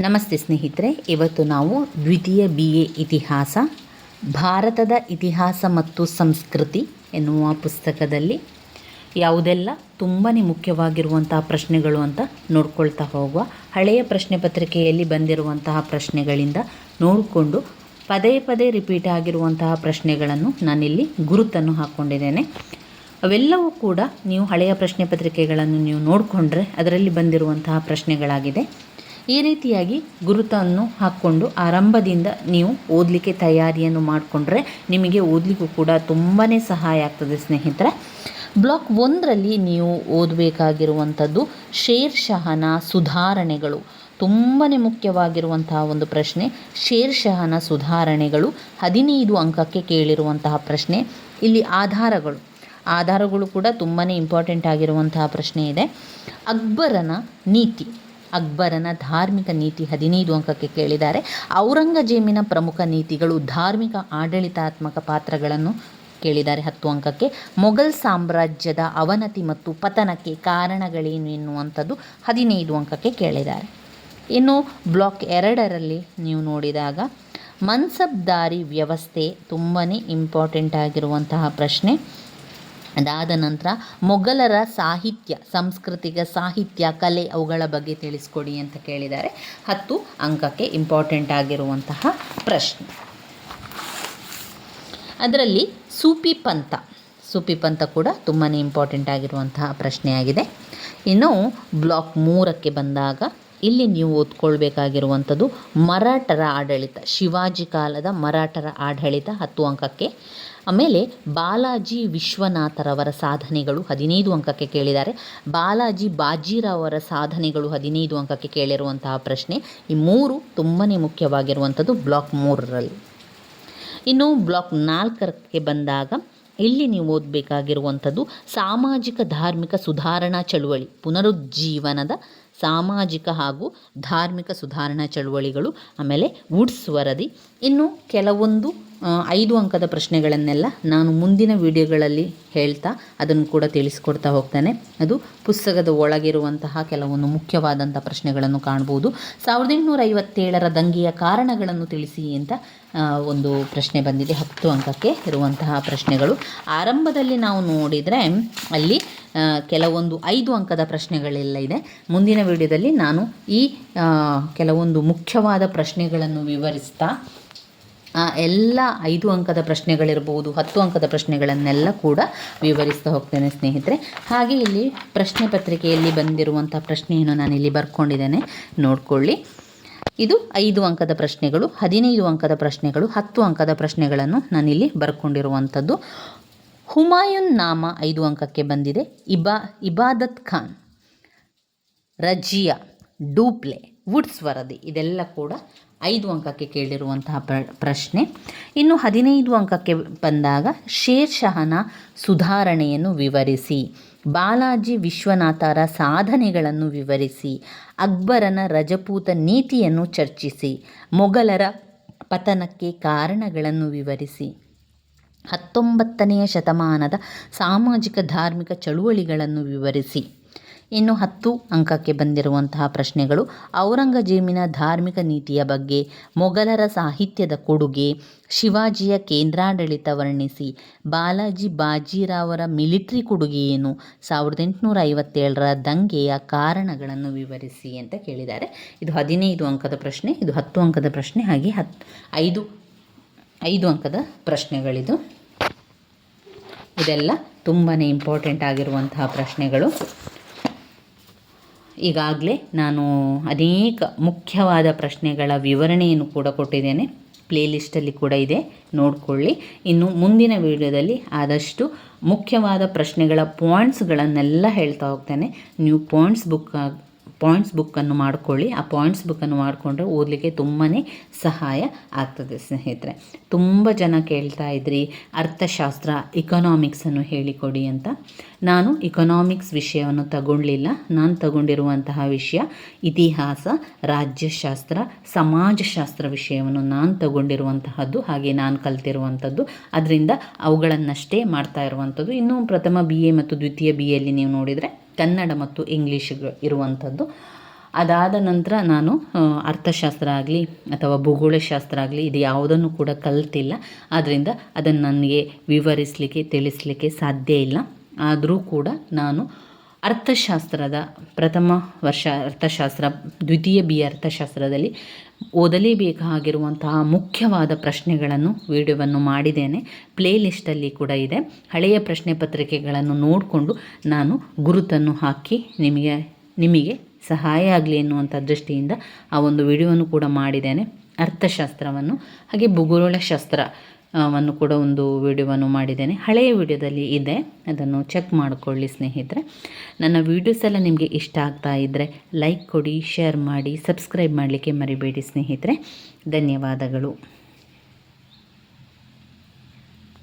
ನಮಸ್ತೆ ಸ್ನೇಹಿತರೆ, ಇವತ್ತು ನಾವು ದ್ವಿತೀಯ ಬಿ ಎ ಇತಿಹಾಸ, ಭಾರತದ ಇತಿಹಾಸ ಮತ್ತು ಸಂಸ್ಕೃತಿ ಎನ್ನುವ ಪುಸ್ತಕದಲ್ಲಿ ಯಾವುದೆಲ್ಲ ತುಂಬಾ ಮುಖ್ಯವಾಗಿರುವಂತಹ ಪ್ರಶ್ನೆಗಳು ಅಂತ ನೋಡ್ಕೊಳ್ತಾ ಹೋಗುವ ಹಳೆಯ ಪ್ರಶ್ನೆ ಪತ್ರಿಕೆಯಲ್ಲಿ ಬಂದಿರುವಂತಹ ಪ್ರಶ್ನೆಗಳಿಂದ ನೋಡಿಕೊಂಡು ಪದೇ ಪದೇ ರಿಪೀಟ್ ಆಗಿರುವಂತಹ ಪ್ರಶ್ನೆಗಳನ್ನು ನಾನಿಲ್ಲಿ ಗುರುತನ್ನು ಹಾಕ್ಕೊಂಡಿದ್ದೇನೆ ಅವೆಲ್ಲವೂ ಕೂಡ ನೀವು ಹಳೆಯ ಪ್ರಶ್ನೆ ಪತ್ರಿಕೆಗಳನ್ನು ನೀವು ನೋಡಿಕೊಂಡ್ರೆ ಅದರಲ್ಲಿ ಬಂದಿರುವಂತಹ ಪ್ರಶ್ನೆಗಳಾಗಿದೆ. ಈ ರೀತಿಯಾಗಿ ಗುರುತನ್ನು ಹಾಕ್ಕೊಂಡು ಆರಂಭದಿಂದ ನೀವು ಓದಲಿಕ್ಕೆ ತಯಾರಿಯನ್ನು ಮಾಡಿಕೊಂಡ್ರೆ ನಿಮಗೆ ಓದಲಿಕ್ಕೂ ಕೂಡ ತುಂಬಾ ಸಹಾಯ ಆಗ್ತದೆ, ಸ್ನೇಹಿತರೆ. ಬ್ಲಾಕ್ ಒಂದರಲ್ಲಿ ನೀವು ಓದಬೇಕಾಗಿರುವಂಥದ್ದು ಶೇರ್ ಶಹನ ಸುಧಾರಣೆಗಳು. ತುಂಬಾ ಮುಖ್ಯವಾಗಿರುವಂತಹ ಒಂದು ಪ್ರಶ್ನೆ, ಶೇರ್ ಶಹನ ಸುಧಾರಣೆಗಳು ಹದಿನೈದು ಅಂಕಕ್ಕೆ ಕೇಳಿರುವಂತಹ ಪ್ರಶ್ನೆ. ಇಲ್ಲಿ ಆಧಾರಗಳು. ಆಧಾರಗಳು ಕೂಡ ತುಂಬಾ ಇಂಪಾರ್ಟೆಂಟ್ ಆಗಿರುವಂತಹ ಪ್ರಶ್ನೆ ಇದೆ. ಅಕ್ಬರನ ನೀತಿ. ಅಕ್ಬರನ ಧಾರ್ಮಿಕ ನೀತಿ ಹದಿನೈದು ಅಂಕಕ್ಕೆ ಕೇಳಿದ್ದಾರೆ. ಔರಂಗಜೇಬಿನ ಪ್ರಮುಖ ನೀತಿಗಳು ಧಾರ್ಮಿಕ ಆಡಳಿತಾತ್ಮಕ ಪಾತ್ರಗಳನ್ನು ಕೇಳಿದ್ದಾರೆ ಹತ್ತು ಅಂಕಕ್ಕೆ. ಮೊಘಲ್ ಸಾಮ್ರಾಜ್ಯದ ಅವನತಿ ಮತ್ತು ಪತನಕ್ಕೆ ಕಾರಣಗಳೇನು ಎನ್ನುವಂಥದ್ದು ಹದಿನೈದು ಅಂಕಕ್ಕೆ ಕೇಳಿದ್ದಾರೆ. ಇನ್ನು ಬ್ಲಾಕ್ ಎರಡರಲ್ಲಿ ನೀವು ನೋಡಿದಾಗ ಮನ್ಸಬ್ದಾರಿ ವ್ಯವಸ್ಥೆ ತುಂಬಾ ಇಂಪಾರ್ಟೆಂಟ್ ಆಗಿರುವಂತಹ ಪ್ರಶ್ನೆ. ಅದಾದ ನಂತರ ಮೊಘಲರ ಸಾಹಿತ್ಯ, ಸಾಂಸ್ಕೃತಿಕ ಸಾಹಿತ್ಯ, ಕಲೆ ಅವುಗಳ ಬಗ್ಗೆ ತಿಳಿಸ್ಕೊಡಿ ಅಂತ ಕೇಳಿದ್ದಾರೆ. ಹತ್ತು, ಅಂಕಕ್ಕೆ ಇಂಪಾರ್ಟೆಂಟ್ ಆಗಿರುವಂತಹ ಪ್ರಶ್ನೆ. ಅದರಲ್ಲಿ ಸೂಪಿ ಪಂಥ. ಸೂಪಿ ಪಂಥ ಕೂಡ ತುಂಬಾ ಇಂಪಾರ್ಟೆಂಟ್ ಆಗಿರುವಂತಹ ಪ್ರಶ್ನೆಯಾಗಿದೆ. ಇನ್ನು ಬ್ಲಾಕ್ ಮೂರಕ್ಕೆ ಬಂದಾಗ ಇಲ್ಲಿ ನೀವು ಓದ್ಕೊಳ್ಬೇಕಾಗಿರುವಂಥದ್ದು ಮರಾಠರ ಆಡಳಿತ, ಶಿವಾಜಿ ಕಾಲದ ಮರಾಠರ ಆಡಳಿತ ಹತ್ತು ಅಂಕಕ್ಕೆ. ಆಮೇಲೆ ಬಾಲಾಜಿ ವಿಶ್ವನಾಥರವರ ಸಾಧನೆಗಳು ಹದಿನೈದು ಅಂಕಕ್ಕೆ ಕೇಳಿದ್ದಾರೆ. ಬಾಲಾಜಿ ಬಾಜಿರಾವರ ಸಾಧನೆಗಳು ಹದಿನೈದು ಅಂಕಕ್ಕೆ ಕೇಳಿರುವಂತಹ ಪ್ರಶ್ನೆ ಈ ಮೂರು ತುಂಬಾ ಮುಖ್ಯವಾಗಿರುವಂಥದ್ದು ಬ್ಲಾಕ್ ಮೂರರಲ್ಲಿ. ಇನ್ನು ಬ್ಲಾಕ್ ನಾಲ್ಕಕ್ಕೆ ಬಂದಾಗ ಇಲ್ಲಿ ನೀವು ಓದಬೇಕಾಗಿರುವಂಥದ್ದು ಸಾಮಾಜಿಕ ಧಾರ್ಮಿಕ ಸುಧಾರಣಾ ಚಳುವಳಿ, ಪುನರುಜ್ಜೀವನದ ಸಾಮಾಜಿಕ ಹಾಗೂ ಧಾರ್ಮಿಕ ಸುಧಾರಣಾ ಚಳುವಳಿಗಳು ಆಮೇಲೆ ವುಡ್ಸ್ ವರದಿ. ಇನ್ನು ಕೆಲವೊಂದು ಐದು ಅಂಕದ ಪ್ರಶ್ನೆಗಳನ್ನೆಲ್ಲ ನಾನು ಮುಂದಿನ ವಿಡಿಯೋಗಳಲ್ಲಿ ಹೇಳ್ತಾ ಅದನ್ನು ಕೂಡ ತಿಳಿಸ್ಕೊಡ್ತಾ ಹೋಗ್ತೇನೆ. ಅದು ಪುಸ್ತಕದ ಒಳಗಿರುವಂತಹ ಕೆಲವೊಂದು ಮುಖ್ಯವಾದಂಥ ಪ್ರಶ್ನೆಗಳನ್ನು ಕಾಣ್ಬೋದು. ಸಾವಿರದ ಎಂಟುನೂರ ಐವತ್ತೇಳರ ದಂಗೆಯ ಕಾರಣಗಳನ್ನು ತಿಳಿಸಿ ಅಂತ ಒಂದು ಪ್ರಶ್ನೆ ಬಂದಿದೆ. ಹತ್ತು ಅಂಕಕ್ಕೆ ಇರುವಂತಹ ಪ್ರಶ್ನೆಗಳು. ಆರಂಭದಲ್ಲಿ ನಾವು ನೋಡಿದರೆ ಅಲ್ಲಿ ಕೆಲವೊಂದು ಐದು ಅಂಕದ ಪ್ರಶ್ನೆಗಳೆಲ್ಲ ಇದೆ. ಮುಂದಿನ ವಿಡಿಯೋದಲ್ಲಿ ನಾನು ಈ ಕೆಲವೊಂದು ಮುಖ್ಯವಾದ ಪ್ರಶ್ನೆಗಳನ್ನು ವಿವರಿಸ್ತಾ ಎಲ್ಲ ಐದು ಅಂಕದ ಪ್ರಶ್ನೆಗಳಿರ್ಬೋದು, ಹತ್ತು ಅಂಕದ ಪ್ರಶ್ನೆಗಳನ್ನೆಲ್ಲ ಕೂಡ ವಿವರಿಸ್ತಾ ಹೋಗ್ತೇನೆ ಸ್ನೇಹಿತರೆ. ಹಾಗೆ ಇಲ್ಲಿ ಪ್ರಶ್ನೆ ಪತ್ರಿಕೆಯಲ್ಲಿ ಬಂದಿರುವಂಥ ಪ್ರಶ್ನೆಯನ್ನು ನಾನು ಇಲ್ಲಿ ಬರ್ಕೊಂಡಿದ್ದೇನೆ. ನೋಡ್ಕೊಳ್ಳಿ. ಇದು ಐದು ಅಂಕದ ಪ್ರಶ್ನೆಗಳು, ಹದಿನೈದು ಅಂಕದ ಪ್ರಶ್ನೆಗಳು, ಹತ್ತು ಅಂಕದ ಪ್ರಶ್ನೆಗಳನ್ನು ನಾನಿಲ್ಲಿ ಬರ್ಕೊಂಡಿರುವಂಥದ್ದು. ಹುಮಾಯುನ್ ನಾಮ ಐದು ಅಂಕಕ್ಕೆ ಬಂದಿದೆ. ಇಬಾ, ಇಬಾದತ್ ಖಾನ್, ರಜಿಯಾ, ಡೂಪ್ಲೆ, ವುಡ್ಸ್ ವರದಿ ಇದೆಲ್ಲ ಕೂಡ ಐದು ಅಂಕಕ್ಕೆ ಕೇಳಿರುವಂತಹ ಪ್ರ, ಪ್ರಶ್ನೆ. ಇನ್ನು ಹದಿನೈದು ಅಂಕಕ್ಕೆ ಬಂದಾಗ ಶೇರ್ ಶಹನ ಸುಧಾರಣೆಯನ್ನು ವಿವರಿಸಿ, ಬಾಲಾಜಿ ವಿಶ್ವನಾಥರ ಸಾಧನೆಗಳನ್ನು ವಿವರಿಸಿ, ಅಕ್ಬರನ ರಜಪೂತ ನೀತಿಯನ್ನು ಚರ್ಚಿಸಿ, ಮೊಘಲರ ಪತನಕ್ಕೆ ಕಾರಣಗಳನ್ನು ವಿವರಿಸಿ. ಹತ್ತೊಂಬತ್ತನೆಯ ಶತಮಾನದ ಸಾಮಾಜಿಕ ಧಾರ್ಮಿಕ ಚಳುವಳಿಗಳನ್ನು ವಿವರಿಸಿ. ಇನ್ನು ಹತ್ತು ಅಂಕಕ್ಕೆ ಬಂದಿರುವಂತಹ ಪ್ರಶ್ನೆಗಳು. ಔರಂಗಜೇಬಿನ ಧಾರ್ಮಿಕ ನೀತಿಯ ಬಗ್ಗೆ ಮೊಘಲರ ಸಾಹಿತ್ಯದ ಕೊಡುಗೆ ಶಿವಾಜಿಯ ಕೇಂದ್ರಾಡಳಿತ ವರ್ಣಿಸಿ ಬಾಲಾಜಿ ಬಾಜಿರಾವರ ಮಿಲಿಟ್ರಿ ಕೊಡುಗೆ ಏನು? ಸಾವಿರದ ಎಂಟುನೂರ ಐವತ್ತೇಳರ ದಂಗೆಯ ಕಾರಣಗಳನ್ನು ವಿವರಿಸಿ ಅಂತ ಕೇಳಿದ್ದಾರೆ. ಇದು ಹದಿನೈದು ಅಂಕದ ಪ್ರಶ್ನೆ, ಇದು ಹತ್ತು ಅಂಕದ ಪ್ರಶ್ನೆ, ಹಾಗೆ ಹತ್ತು ಐದು ಐದು ಅಂಕದ ಪ್ರಶ್ನೆಗಳಿದು. ಇದೆಲ್ಲ ತುಂಬಾ ಇಂಪಾರ್ಟೆಂಟ್ ಆಗಿರುವಂತಹ ಪ್ರಶ್ನೆಗಳು. ಈಗಾಗಲೇ ನಾನು ಅನೇಕ ಮುಖ್ಯವಾದ ಪ್ರಶ್ನೆಗಳ ವಿವರಣೆಯನ್ನು ಕೂಡ ಕೊಟ್ಟಿದ್ದೇನೆ. ಪ್ಲೇಲಿಸ್ಟಲ್ಲಿ ಕೂಡ ಇದೆ. ನೋಡಿಕೊಳ್ಳಿ. ಇನ್ನು ಮುಂದಿನ ವಿಡಿಯೋದಲ್ಲಿ ಆದಷ್ಟು ಮುಖ್ಯವಾದ ಪ್ರಶ್ನೆಗಳ ಪಾಯಿಂಟ್ಸ್ಗಳನ್ನೆಲ್ಲ ಹೇಳ್ತಾ ಹೋಗ್ತೇನೆ. ನೀವು ಪಾಯಿಂಟ್ಸ್ ಬುಕ್ ಪಾಯಿಂಟ್ಸ್ ಬುಕ್ಕನ್ನು ಮಾಡಿಕೊಳ್ಳಿ. ಆ ಪಾಯಿಂಟ್ಸ್ ಬುಕ್ಕನ್ನು ಮಾಡಿಕೊಂಡ್ರೆ ಓದಲಿಕ್ಕೆ ತುಂಬಾ ಸಹಾಯ ಆಗ್ತದೆ ಸ್ನೇಹಿತರೆ. ತುಂಬ ಜನ ಕೇಳ್ತಾ ಇದ್ರಿ, ಅರ್ಥಶಾಸ್ತ್ರ ಇಕನಾಮಿಕ್ಸನ್ನು ಹೇಳಿಕೊಡಿ ಅಂತ. ನಾನು ಇಕನಾಮಿಕ್ಸ್ ವಿಷಯವನ್ನು ತಗೊಳ್ಳಿಲ್ಲ ನಾನು ತಗೊಂಡಿರುವಂತಹ ವಿಷಯ ಇತಿಹಾಸ, ರಾಜ್ಯಶಾಸ್ತ್ರ, ಸಮಾಜಶಾಸ್ತ್ರ ವಿಷಯವನ್ನು ನಾನು ತಗೊಂಡಿರುವಂತಹದ್ದು, ಹಾಗೆ ನಾನು ಕಲ್ತಿರುವಂಥದ್ದು ಅದರಿಂದ ಅವುಗಳನ್ನಷ್ಟೇ ಮಾಡ್ತಾ ಇರುವಂಥದ್ದು ಇನ್ನೂ ಪ್ರಥಮ ಬಿ ಎ ಮತ್ತು ದ್ವಿತೀಯ ಬಿ ಎಲ್ಲಿ ನೀವು ನೋಡಿದರೆ ಕನ್ನಡ ಮತ್ತು ಇಂಗ್ಲೀಷ್ ಇರುವಂಥದ್ದು. ಅದಾದ ನಂತರ ನಾನು ಅರ್ಥಶಾಸ್ತ್ರ ಆಗಲಿ ಅಥವಾ ಭೂಗೋಳಶಾಸ್ತ್ರ ಆಗಲಿ ಇದು ಯಾವುದನ್ನು ಕೂಡ ಕಲ್ತಿಲ್ಲ. ಆದ್ದರಿಂದ ಅದನ್ನು ನನಗೆ ವಿವರಿಸಲಿಕ್ಕೆ, ತಿಳಿಸಲಿಕ್ಕೆ ಸಾಧ್ಯ ಇಲ್ಲ. ಆದರೂ ಕೂಡ ನಾನು ಅರ್ಥಶಾಸ್ತ್ರದ ಪ್ರಥಮ ವರ್ಷ ಅರ್ಥಶಾಸ್ತ್ರ, ದ್ವಿತೀಯ ಬಿ ಅರ್ಥಶಾಸ್ತ್ರದಲ್ಲಿ ಓದಲೇಬೇಕಾಗಿರುವಂತಹ ಮುಖ್ಯವಾದ ಪ್ರಶ್ನೆಗಳನ್ನು ವಿಡಿಯೋವನ್ನು ಮಾಡಿದ್ದೇನೆ. ಪ್ಲೇ ಲಿಸ್ಟಲ್ಲಿ ಕೂಡ ಇದೆ. ಹಳೆಯ ಪ್ರಶ್ನೆ ಪತ್ರಿಕೆಗಳನ್ನು ನೋಡಿಕೊಂಡು ನಾನು ಗುರುತನ್ನು ಹಾಕಿ ನಿಮಗೆ ನಿಮಗೆ ಸಹಾಯ ಆಗಲಿ ಎನ್ನುವಂಥ ದೃಷ್ಟಿಯಿಂದ ಆ ಒಂದು ವಿಡಿಯೋವನ್ನು ಕೂಡ ಮಾಡಿದ್ದೇನೆ. ಅರ್ಥಶಾಸ್ತ್ರವನ್ನು, ಹಾಗೆ ಭೂಗೋಳಶಾಸ್ತ್ರ ವನ್ನು ಕೂಡ ಒಂದು ವಿಡಿಯೋವನ್ನು ಮಾಡಿದ್ದೇನೆ. ಹಳೆಯ ವಿಡಿಯೋದಲ್ಲಿ ಇದೆ. ಅದನ್ನು ಚೆಕ್ ಮಾಡಿಕೊಳ್ಳಿ ಸ್ನೇಹಿತರೆ. ನನ್ನ ವೀಡಿಯೋಸ್ ಎಲ್ಲ ನಿಮಗೆ ಇಷ್ಟ ಆಗ್ತಾ ಇದ್ದರೆ ಲೈಕ್ ಕೊಡಿ, ಶೇರ್ ಮಾಡಿ, ಸಬ್ಸ್ಕ್ರೈಬ್ ಮಾಡಲಿಕ್ಕೆ ಮರಿಬೇಡಿ ಸ್ನೇಹಿತರೆ. ಧನ್ಯವಾದಗಳು.